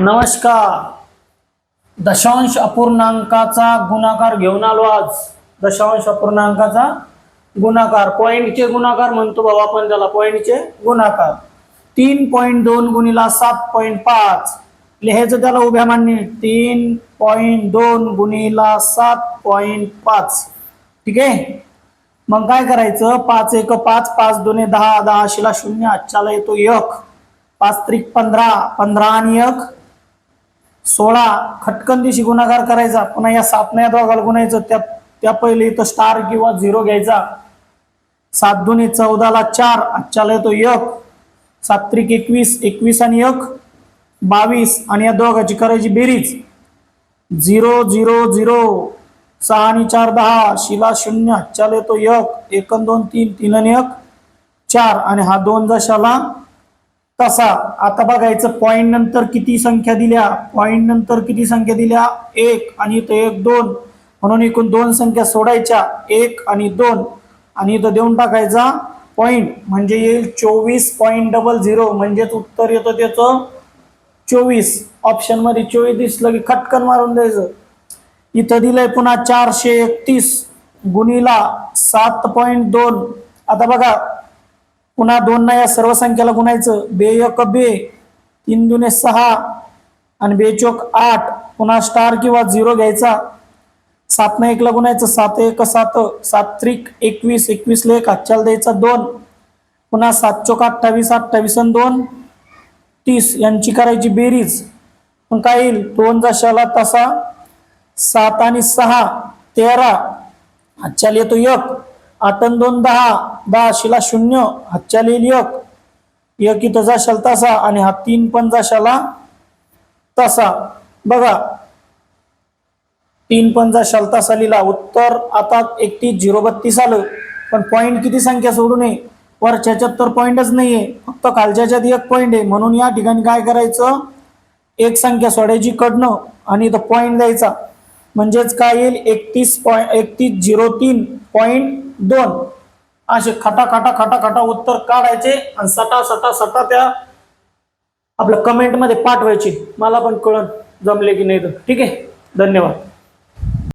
नमस्कार. दशांश अपूर्णांकाचा गुणाकार घेऊन आलो आज. दशांश अपूर्णांकाचा गुणाकार. पॉईंटचे गुणाकार म्हणतो बाबा आपण त्याला पॉईंटचे गुणाकार. तीन पॉईंट दोन गुणिला सात पॉईंट पाच. लिहायचं त्याला उभ्या मांडणी तीन पॉईंट दोन गुणिला सात पॉईंट पाच. ठीक आहे? मग काय करायचं? पाच एक पाच पाच दोन्ही दहा दहाशीला शून्य आजच्याला येतो एक. पाच त्रिक पंधरा पंधरा आणि एक. सोळा खटकन दिवशी गुणाकार करायचा पुन्हा या सातण्या दोघाला गुणायचं त्या त्या पहिले इथं स्टार किंवा झिरो घ्यायचा. सात दोन्ही चौदाला चार आजच्याला येतो एक. सात त्रिक एकवीस एकवीस आणि एक. बावीस आणि या दोघाची करायची बेरीज. Zero zero zero. सहा आणि चार दहा. शिला शून्य आजच्याला येतो एक. एकन दोन तीन तीन आणि एक. चार आणि हा दोन जशाला तसा. आता बघायचं पॉईंट नंतर किती संख्या दिल्या? पॉईंट नंतर किती संख्या दिल्या? एक आणि इथं एक दोन. म्हणून एकूण दोन संख्या सोडायच्या. एक आणि दोन. आणि इथं देऊन टाकायचा पॉईंट म्हणजे येईल चोवीस पॉईंट डबल झिरो म्हणजेच उत्तर येतं त्याचं चोवीस. ऑप्शनमध्ये चोवीस दिसलं की खटकन मारून द्यायचं. इथं दिलंय पुन्हा चारशे एकतीस. गुणिला सात पॉईंट दोन. आता बघा पुन्हा दोन ना या सर्व संख्येला गुणायचं. बे एक बे तीन दुने सहा आणि बेचोक आठ. पुन्हा स्टार किंवा झिरो घ्यायचा. सातनं एकला गुणायचं. सात एक सात सात त्रिक एकवीस एकवीसला एक आजच्याला द्यायचा दोन. पुन्हा सात चोक अठ्ठावीस अठ्ठावीस आणि दोन. तीस यांची करायची बेरीज. मग काय येईल? दोन जशाला तसा. सात आणि सहा तेरा. आजच्याला येतो एक. आठ दोन दहा दहा शिला शून्य हातच्या लिहिली एक. एक इथं जाशाल तसा आणि हा तीन पण जाशाला तसा. बघा. तीन पण जाशाल तसा लिहिला. उत्तर आता एकतीस झिरो बत्तीस आलं. पण पॉईंट किती संख्या सोडू नये? वरच्याच्यात तर पॉईंटच नाहीये. फक्त खालच्याच्यात एक पॉईंट आहे. म्हणून या ठिकाणी काय करायचं? एक संख्या सोडायची कडनं आणि इथं पॉईंट द्यायचा. म्हणजेच काय येईल? एकतीस पॉईंट एकतीस झिरो तीन पॉईंट दोन. असे खटा खटा खटा खटा उत्तर काढायचे आणि सटा सटा सटा त्या आपल्या कमेंटमध्ये पाठवायचे. मला पण कळण जमले की नाही तर. ठीक आहे? धन्यवाद.